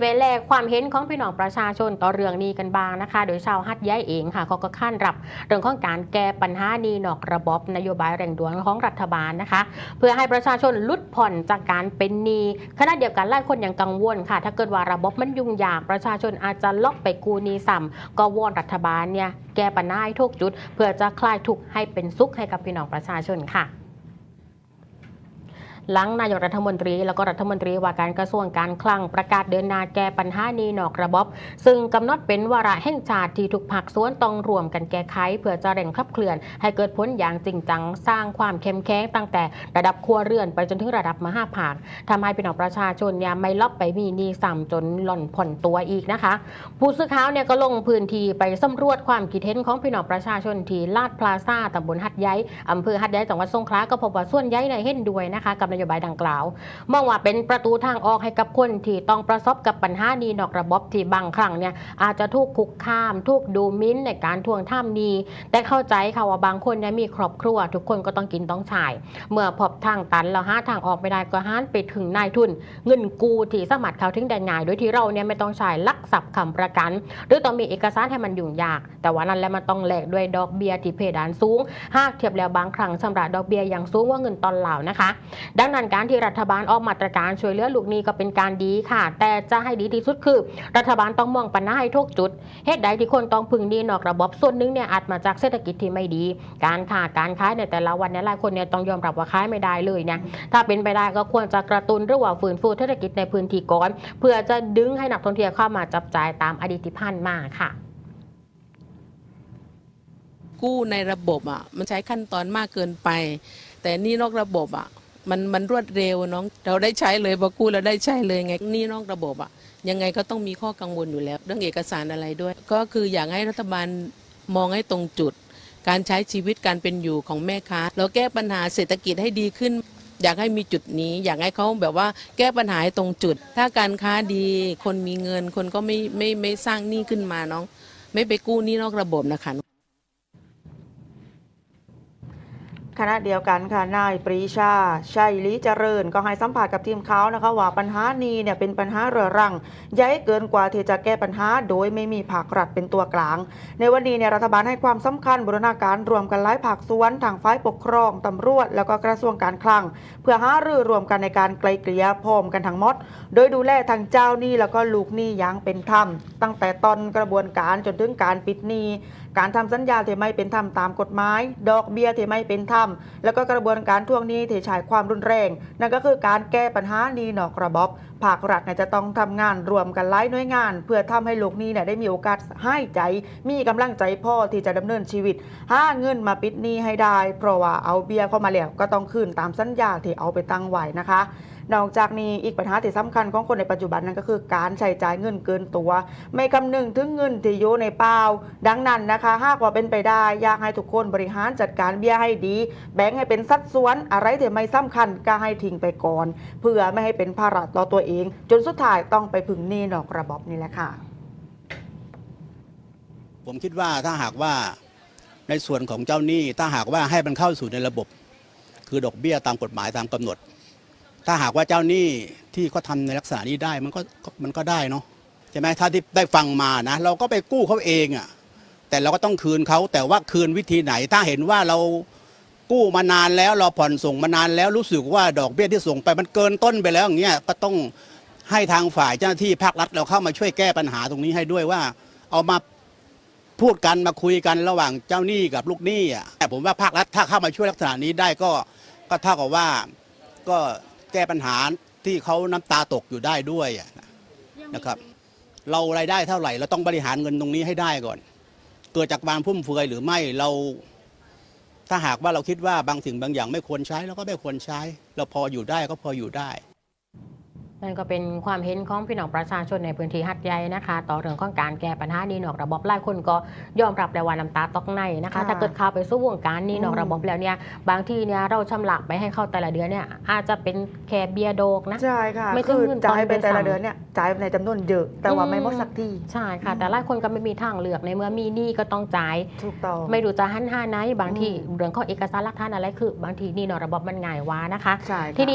ไปแลกความเห็นของพี่น้องประชาชนต่อเรื่องนี้กันบ้างนะคะ โดยชาวฮัดย้ายเองค่ะเขาก็ขั้นรับเรื่องของการแก้ปัญหานี้นอกระบบนโยบายแรงด่วนของรัฐบาลนะคะ เพื่อให้ประชาชนลดผ่อนจากการเป็นหนี้ขณะเดียวกันหลายคนยังกังวลค่ะ ถ้าเกิดว่าระบบมันยุ่งยากประชาชนอาจจะล็อกไปกู้หนี้ซ้ำก็วอนรัฐบาลเนี่ยแก้ปัญหาให้ทุกจุด เพื่อจะคลายทุกข์ให้เป็นสุขให้กับพี่น้องประชาชนค่ะ หลังนายกรัฐมนตรี แล้วก็รัฐมนตรีว่าการกระทรวงการคลังประกาศเดินหน้าแก้ปัญหานี้นอกระบบ ซึ่งกำหนดเป็นวาระแห่งชาติที่ทุกภาคส่วนต้องรวมกันแก้ไข เพื่อจะเร่งขับเคลื่อน ให้เกิดผลอย่างจริงจังสร้างความเข้มแข็งตั้งแต่ระดับครัวเรือนไปจนถึงระดับมหาภาคทำให้พี่น้องประชาชนเนี่ยไม่ลอบไปมีหนี้ซ้ำจนหล่อนผ่อนตัวอีกนะคะ ผู้สื่อข่าวเนี่ยก็ลงพื้นที่ไปสำรวจความคิดเห็นของพี่น้องประชาชนที่ลาดพลาซาตำบลหัดใหญ่อำเภอหัดใหญ่จังหวัดสงขลาก็พบว่าส่วนใหญ่ในเห็นด้วยนะคะกับโยบายดังกล่าว มองว่าเป็นประตูทางออกให้กับคนที่ต้องประสบกับปัญหานี้นอกระบบที่บางครั้งเนี่ยอาจจะถูกคุกคามถูกดูมิ้นในการทวงท่ามนี้ แต่เข้าใจค่ะว่าบางคนเนี่ยมีครอบครัว ทุกคนก็ต้องกินต้องใช้เมื่อพบทางตันแล้วหาทางออกไม่ได้ก็หันไปถึงนายทุน เงินกู้ที่สามารเข้าถึงได้ง่ายโดยที่เราเนี่ยไม่ต้องใช้ลักทรัพย์คำประกัน หรือต้องมีเอกสารให้มันยุ่งยาก แต่ว่านั้นแล้วมันต้องแลกด้วยดอกเบี้ยที่เพดานสูง หากเทียบแล้วบางครั้งชำระดอกเบี้ยอย่างสูงว่าเงินตอนเหล่านะคะ ดังนั้นการที่รัฐบาลออกมาตรการช่วยเหลือลูกหนี้ก็เป็นการดีค่ะ แต่จะให้ดีที่สุดคือ รัฐบาลต้องมองปัญหาให้ทุกจุดเหตุใดที่คนต้องพึ่งหนี้นอกระบบส่วนหนึ่งเนี่ยอาจมาจากเศรษฐกิจที่ไม่ดี การค้าการขายในแต่ละวันเนี่ยหลายคนเนี่ยต้องยอมรับว่าขายไม่ได้เลยเนี่ยถ้าเป็นไปได้ก็ควรจะกระตุ้นหรือว่าฟื้นฟูเศรษฐกิจในพื้นที่ก่อน เพื่อจะดึงให้นักท่องเที่ยวเข้ามาจับจ่ายตามอดีตที่ผ่านมาค่ะกู้ในระบบอะมันใช้ขั้นตอนมากเกินไป แต่นี่นอกระบบอะ มันมันรวดเร็วน้อง เราได้ใช้เลยพอกู้เราได้ใช้เลยไงนี่นอกระบบอะยังไงก็ต้องมีข้อกังวลอยู่แล้ว เรื่องเอกสารอะไรด้วย ก็คืออยากให้รัฐบาลมองให้ตรงจุด การใช้ชีวิตการเป็นอยู่ของแม่ค้าเราแก้ปัญหาเศรษฐกิจให้ดีขึ้น อยากให้มีจุดนี้ อยากให้เขาแบบว่าแก้ปัญหาตรงจุด ถ้าการค้าดีคนมีเงินคนก็ไม่ไม่ไม่สร้างหนี้ขึ้นมาน้อง ไม่ไปกู้หนี้นอกระบบนะคะ ขณะเดียวกันค่ะ นายปรีชา ชัยลีเจริญ ก็ให้สัมภาษณ์กับทีมเขานะคะ ว่าปัญหานี้เนี่ยเป็นปัญหาเรื้อรังใหญ่เกินกว่าที่จะแก้ปัญหา โดยไม่มีภาครัฐเป็นตัวกลาง ในวันนี้เนี่ยรัฐบาลให้ความสำคัญบูรณาการรวมกันหลายภาคส่วนทางฝ่ายปกครองตำรวจ แล้วก็กระทรวงการคลัง เพื่อหารือรวมกันในการไกลเกลี่ยพร้อมกันทั้งหมด โดยดูแลทางเจ้าหนี้แล้วก็ลูกหนี้อย่างเป็นธรรม ตั้งแต่ตอนกระบวนการจนถึงการปิดหนี้การทำสัญญาที่ไม่เป็นธรรมตามกฎหมาย ดอกเบี้ยที่ไม่เป็นธรรมแล้วก็กระบวนการทวงหนี้ที่ใช้ความรุนแรง นั่นก็คือการแก้ปัญหาหนี้นอกระบบภาครัฐเนี่ยจะต้องทำงานรวมกันหลายหน่วยงาน เพื่อทำให้ลูกหนี้เนี่ยได้มีโอกาสให้ใจ มีกำลังใจพ่อที่จะดำเนินชีวิตหาเงินมาปิดหนี้ให้ได้ เพราะว่าเอาเบี้ยเข้ามาแล้วก็ต้องคืนตามสัญญาที่เอาไปตั้งไว้นะคะ นอกจากนี้อีกปัญหาที่สำคัญของคนในปัจจุบันนั้นก็คือการใช้จ่ายเงินเกินตัว ไม่คำนึงถึงเงินที่อยู่ในเป้าดังนั้นนะคะหากว่าเป็นไปได้อยากให้ทุกคนบริหารจัดการเบี้ยให้ดี แบ่งให้เป็นสัดส่วนอะไรที่ไม่สำคัญก็ให้ทิ้งไปก่อน เพื่อไม่ให้เป็นภาระต่อตัวเอง จนสุดท้ายต้องไปพึ่งหนี้นอกระบบนี่แหละค่ะ ผมคิดว่าถ้าหากว่าในส่วนของเจ้าหนี้ถ้าหากว่าให้มันเข้าสู่ในระบบ คือดอกเบี้ยตามกฎหมายตามกำหนด ถ้าหากว่าเจ้าหนี้ที่เขาทำในลักษณะนี้ได้มันก็มันก็ได้เนาะใช่ไหมถ้าที่ได้ฟังมานะ เราก็ไปกู้เขาเองอะ่ะแต่เราก็ต้องคืนเขาแต่ว่าคืนวิธีไหน ถ้าเห็นว่าเรากู้มานานแล้วเราผ่อนส่งมานานแล้วรู้สึกว่าดอกเบี้ยที่ส่งไปมันเกินต้นไปแล้วอย่างเงี้ยก็ต้องให้ทางฝ่ายเจ้าหน้าที่ภาครัฐเราเข้ามาช่วยแก้ปัญหาตรงนี้ให้ด้วยว่า เอามาพูดกันมาคุยกันระหว่างเจ้าหนี้กับลูกหนี้อะแต่ผมว่าภาครัฐถ้าเข้ามาช่วยลักษณะนี้ได้ก็ก็เท่ากับว่าก็ ก้ปัญหาที่เขาน้ำตาตกอยู่ได้ด้วยอะนะครับ เรารายได้เท่าไหร่เราต้องบริหารเงินตรงนี้ให้ได้ก่อน เกิดจากความฟุ่มเฟือยหรือไม่เราถ้าหากว่าเราคิดว่าบางสิ่งบางอย่างไม่ควรใช้เราก็ไม่ควรใช้ เราพออยู่ได้ก็พออยู่ได้ นั่นก็เป็นความเห็นของพี่น้องประชาชนในพื้นที่หัดใหญ่นะคะ ต่อเรื่องของการแก้ปัญหานี้นอกระบบหลายคนก็ยอมรับแล้วว่าน้ำตาตกในนะคะค่ะถ้าเกิดเข้าไปสู้วงการนี้นอกระบบแล้วเนี่ยบางทีเนี่ยเราชำระไปให้เขาแต่ละเดือนเนี่ยอาจจะเป็นแค่เบียร์โดกนะใช่ค่ะไม่ถึงคือเงินจ่ายไปตอนแต่ละด้วยซ้ำเดือนเนี่ยจ่ายในจำนวนเยอะแต่ว่าอืมไม่หมดสักทีใช่ค่ะ แต่หลายคนก็ไม่มีทางเลือกในเมื่อมีหนี้ก็ต้องจ่ายถูกต้องไม่รู้จะหันห้าไหนบางทีอืมเรื่องของเอกสารหลักฐานอะไรคือบางทีหนี่นอกระบบมันง่ายว้านะคะใช่ค่ะที่นี่